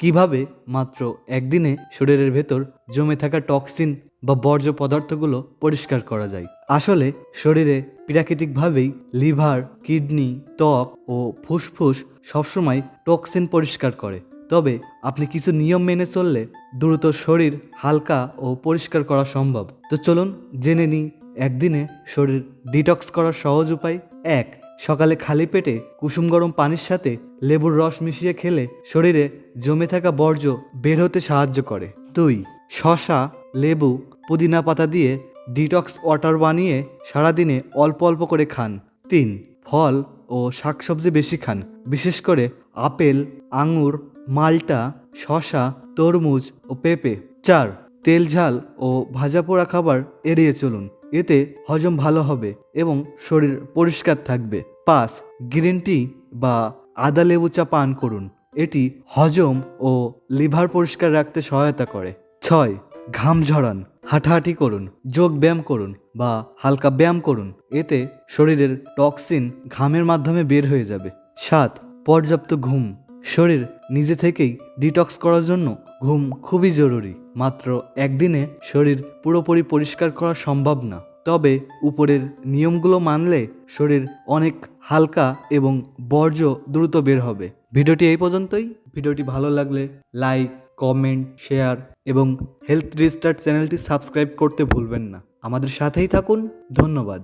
কীভাবে মাত্র একদিনে শরীরের ভেতর জমে থাকা টক্সিন বা বর্জ্য পদার্থগুলো পরিষ্কার করা যায়? আসলে শরীরে প্রাকৃতিকভাবেই লিভার, কিডনি, ত্বক ও ফুসফুস সবসময় টক্সিন পরিষ্কার করে। তবে আপনি কিছু নিয়ম মেনে চললে দ্রুত শরীর হালকা ও পরিষ্কার করা সম্ভব। তো চলুন জেনে নিই, একদিনে শরীর ডিটক্স করার সহজ উপায় এক সকালে খালি পেটে কুসুম গরম পানির সাথে লেবুর রস মিশিয়ে খেলে শরীরে জমে থাকা বর্জ্য বের হতে সাহায্য করে। দুই শশা লেবু, পুদিনা পাতা দিয়ে ডিটক্স ওয়াটার বানিয়ে সারাদিনে অল্প অল্প করে খান। তিন, ফল ও শাকসবজি বেশি খান, বিশেষ করে আপেল, আঙুর, মাল্টা শশা তরমুজ ও পেঁপে। চার, তেল ঝাল ও ভাজা পোড়া খাবার এড়িয়ে চলুন। এতে হজম ভালো হবে এবং শরীর পরিষ্কার থাকবে। পাঁচ, গ্রিন টি বা আদা লেবু চা পান করুন। এটি হজম ও লিভার পরিষ্কার রাখতে সহায়তা করে। ছয়, ঘাম ঝরান। হাঁটাহাঁটি করুন, যোগ ব্যায়াম করুন বা হালকা ব্যায়াম করুন। এতে শরীরের টক্সিন ঘামের মাধ্যমে বের হয়ে যাবে। সাত, পর্যাপ্ত ঘুম। শরীর নিজে থেকেই ডিটক্স করার জন্য ঘুম খুবই জরুরি। মাত্র একদিনে শরীর পুরোপুরি পরিষ্কার করা সম্ভব না। তবে উপরের নিয়মগুলো মানলে শরীর অনেক হালকা এবং বর্জ্য দ্রুত বের হবে। ভিডিওটি এই পর্যন্তই। ভিডিওটি ভালো লাগলে লাইক, কমেন্ট, শেয়ার এবং হেলথ রিস্টার্ট চ্যানেলটি সাবস্ক্রাইব করতে ভুলবেন না। আমাদের সাথেই থাকুন। ধন্যবাদ।